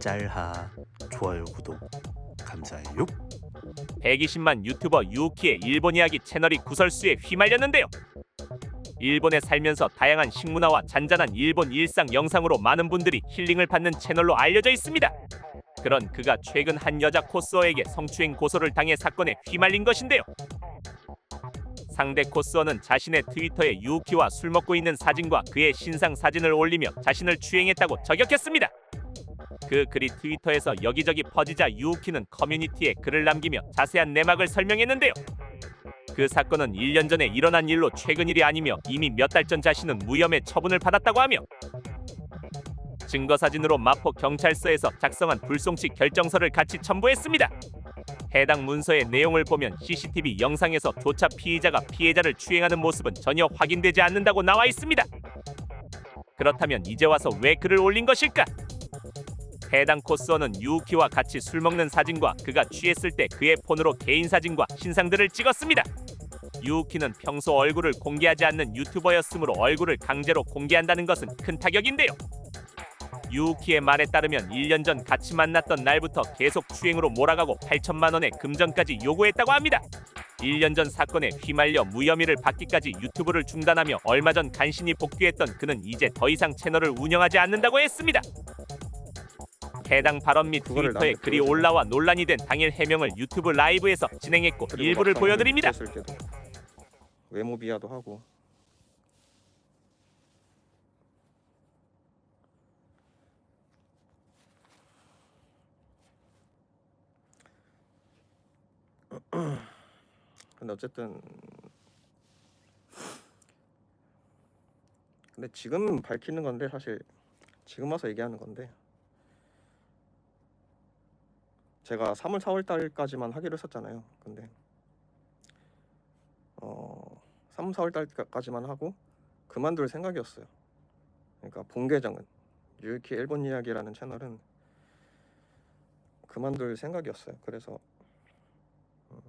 짤하 좋아요 구독 감사해요 120만 유튜버 유키의 일본 이야기 채널이 구설수에 휘말렸는데요. 일본에 살면서 다양한 식문화와 잔잔한 일본 일상 영상으로 많은 분들이 힐링을 받는 채널로 알려져 있습니다. 그런 그가 최근 한 여자 코스어에게 성추행 고소를 당해 사건에 휘말린 것인데요. 상대 코스어는 자신의 트위터에 유키와 술 먹고 있는 사진과 그의 신상 사진을 올리며 자신을 추행했다고 저격했습니다. 그 글이 트위터에서 여기저기 퍼지자 유우키는 커뮤니티에 글을 남기며 자세한 내막을 설명했는데요. 그 사건은 1년 전에 일어난 일로 최근 일이 아니며 이미 몇 달 전 자신은 무혐의 처분을 받았다고 하며 증거 사진으로 마포 경찰서에서 작성한 불송치 결정서를 같이 첨부했습니다. 해당 문서의 내용을 보면 CCTV 영상에서 조차 피의자가 피해자를 추행하는 모습은 전혀 확인되지 않는다고 나와 있습니다. 그렇다면 이제 와서 왜 글을 올린 것일까? 해당 코스어는 유우키와 같이 술 먹는 사진과 그가 취했을 때 그의 폰으로 개인 사진과 신상들을 찍었습니다. 유우키는 평소 얼굴을 공개하지 않는 유튜버였으므로 얼굴을 강제로 공개한다는 것은 큰 타격인데요. 유우키의 말에 따르면 1년 전 같이 만났던 날부터 계속 추행으로 몰아가고 8천만 원의 금전까지 요구했다고 합니다. 1년 전 사건에 휘말려 무혐의를 받기까지 유튜브를 중단하며 얼마 전 간신히 복귀했던 그는 이제 더 이상 채널을 운영하지 않는다고 했습니다. 해당 발언 및 그거를 트위터에 글이 보여줘. 올라와 논란이 된 당일 해명을 유튜브 라이브에서 진행했고 그리고 일부를 막상 보여드립니다. 때도 외모 비하도 하고 근데 어쨌든 근데 지금 밝히는 건데 사실 지금 와서 얘기하는 건데 제가 3월 4월 달까지만 하기로 했었잖아요. 근데 어 3, 4월 달까지만 하고 그만둘 생각이었어요. 그러니까 본 계정은 유유키 일본 이야기라는 채널은 그만둘 생각이었어요. 그래서 음,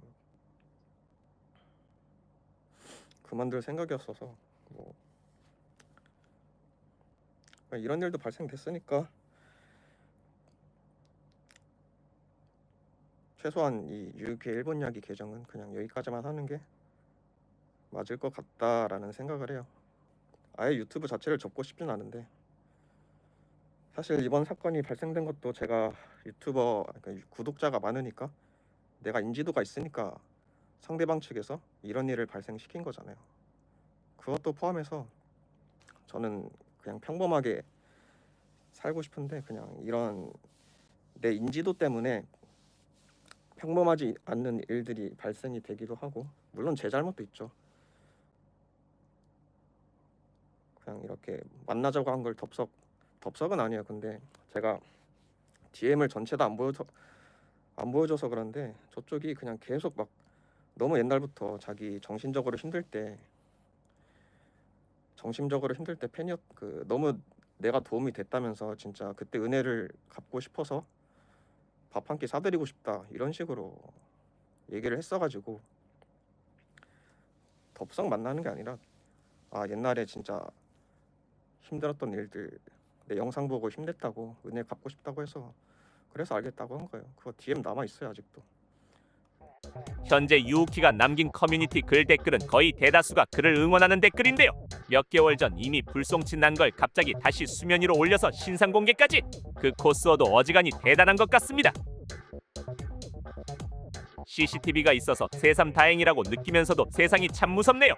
그만둘 생각이었어서 뭐 이런 일도 발생됐으니까 최소한 이 유유키 일본 이야기 계정은 그냥 여기까지만 하는 게 맞을 것 같다라는 생각을 해요. 아예 유튜브 자체를 접고 싶진 않은데 사실 이번 사건이 발생된 것도 제가 유튜버 그러니까 구독자가 많으니까 내가 인지도가 있으니까 상대방 측에서 이런 일을 발생시킨 거잖아요. 그것도 포함해서 저는 그냥 평범하게 살고 싶은데 그냥 이런 내 인지도 때문에 평범하지 않는 일들이 발생이 되기도 하고 물론 제 잘못도 있죠. 그냥 이렇게 만나자고 한 걸 덥석 덥석은 아니에요. 근데 제가 DM을 전체 다 안 보여서 안 보여줘서 그런데 저쪽이 그냥 계속 막 너무 옛날부터 자기 정신적으로 힘들 때 정신적으로 힘들 때 팬이었 그 너무 내가 도움이 됐다면서 진짜 그때 은혜를 갚고 싶어서 밥 한 끼 사드리고 싶다 이런 식으로 얘기를 했어가지고 덥석 만나는 게 아니라 아 옛날에 진짜 힘들었던 일들 내 영상 보고 힘냈다고 은혜 갚고 싶다고 해서 그래서 알겠다고 한 거예요. 그거 DM 남아 있어요 아직도. 현재 유우키가 남긴 커뮤니티 글 댓글은 거의 대다수가 그를 응원하는 댓글인데요. 몇 개월 전 이미 불송치 난 걸 갑자기 다시 수면 위로 올려서 신상 공개까지 그 코스어도 어지간히 대단한 것 같습니다. CCTV가 있어서 새삼 다행이라고 느끼면서도 세상이 참 무섭네요.